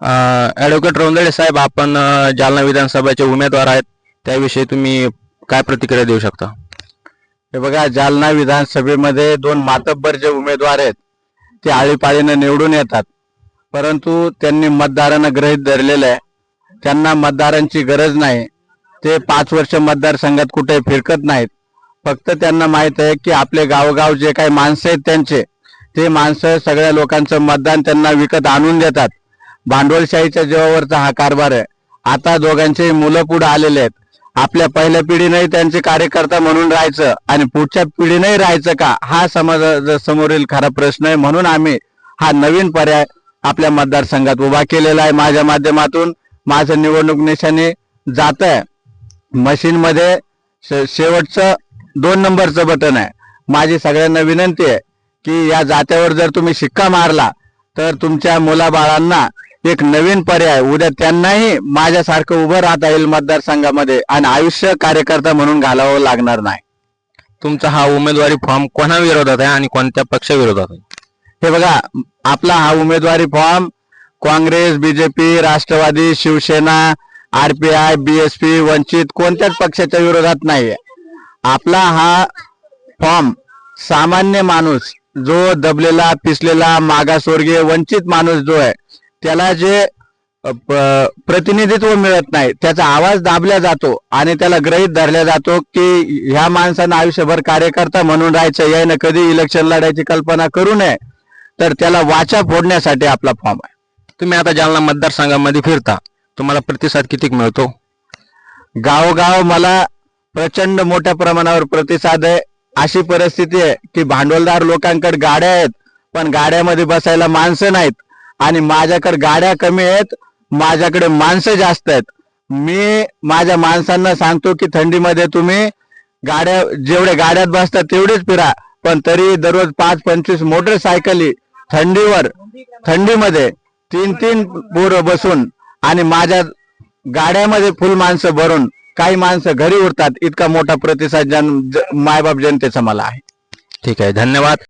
Advocate रोंदळे साहेब आपण जालना विधानसभेचे उमेदवार आहेत. त्याविषयी तुम्ही काय प्रतिक्रिया देऊ शकता? हे बघा जालना विधानसभेमध्ये दोन मातब्बर जे उमेदवार आहेत ते आळीपाळीनं निवडून येतात. परंतु त्यांनी मतदारांना गृहीत धरलेलं आहे. त्यांना मतदारांची गरज नाही. ते पाच वर्ष मतदारसंघात कुठे फिरकत नाहीत. फक्त त्यांना माहीत आहे की आपले गावगाव जे काही माणसं आहेत त्यांचे ते माणसं सगळ्या लोकांचं मतदान त्यांना विकत आणून देतात. भांडवलशाहीच्या जीवावरचा हा कारभार आहे. आता दोघांचे मुलं पुढे आलेले आहेत. आपल्या पहिल्या पिढीनेही त्यांचे कार्यकर्ता म्हणून राहायचं आणि पुढच्या पिढीनेही राहायचं का? हा समाजासमोरील खरा प्रश्न आहे. म्हणून आम्ही हा नवीन पर्याय आपल्या मतदारसंघात उभा केलेला आहे. माझ्या माध्यमातून माझं निवडणूक निशाने जात आहे. मशीनमध्ये शे- शेवटचं दोन नंबरचं बटन आहे. माझी सगळ्यांना विनंती आहे की या जात्यावर जर तुम्ही शिक्का मारला तर तुमच्या मुलाबाळांना एक नवीन पर्याय. उद्या त्यांनाही माझ्यासारखं उभं राहता येईल मतदारसंघामध्ये आणि आयुष्य कार्यकर्ता म्हणून घालावं लागणार नाही. तुमचा हा उमेदवारी फॉर्म कोणा विरोधात आहे आणि कोणत्या पक्षाविरोधात आहे? हे बघा आपला हा उमेदवारी form Congress BJP Rashtrawadi Shivsena RPI BSP Vanchit कोणत्याच पक्षाच्या विरोधात नाहीये. आपला हा फॉर्म सामान्य माणूस जो दबलेला पिसलेला मागासवर्गीय वंचित माणूस जो आहे त्याला जे प्रतिनिधित्व मिळत नाही त्याचा आवाज दाबला जातो आणि त्याला ग्रहित धरला जातो की ह्या माणसानं आयुष्यभर कार्यकर्ता म्हणून राहायचं यायनं कधी इलेक्शन लढायची कल्पना करू नये तर त्याला वाचा फोडण्यासाठी आपला फॉर्म आहे. तुम्ही आता जालना मतदारसंघामध्ये फिरता तुम्हाला प्रतिसाद किती मिळतो? गावोगाव मला प्रचंड मोठ्या प्रमाणावर प्रतिसाद आहे. अशी परिस्थिती आहे की भांडवलदार लोकांकडे गाड्या आहेत पण गाड्यामध्ये बसायला माणसं नाहीत. आणि माझ्याकडे गाड्या कमी आहेत माझ्याकडे माणसं जास्त आहेत. मी माझ्या माणसांना सांगतो की थंडीमध्ये तुम्ही गाड्या जेवढे गाड्यात बसतात तेवढेच फिरा पण तरी दररोज पाच पंचवीस मोटरसायकली थंडीवर थंडीमध्ये तीन तीन पोरं बसून आणि माझ्या गाड्यामध्ये फुल माणसं भरून काही माणसं घरी उरतात इतका मोठा प्रतिसाद जन मायबाप जनतेचा मला आहे. ठीक आहे धन्यवाद.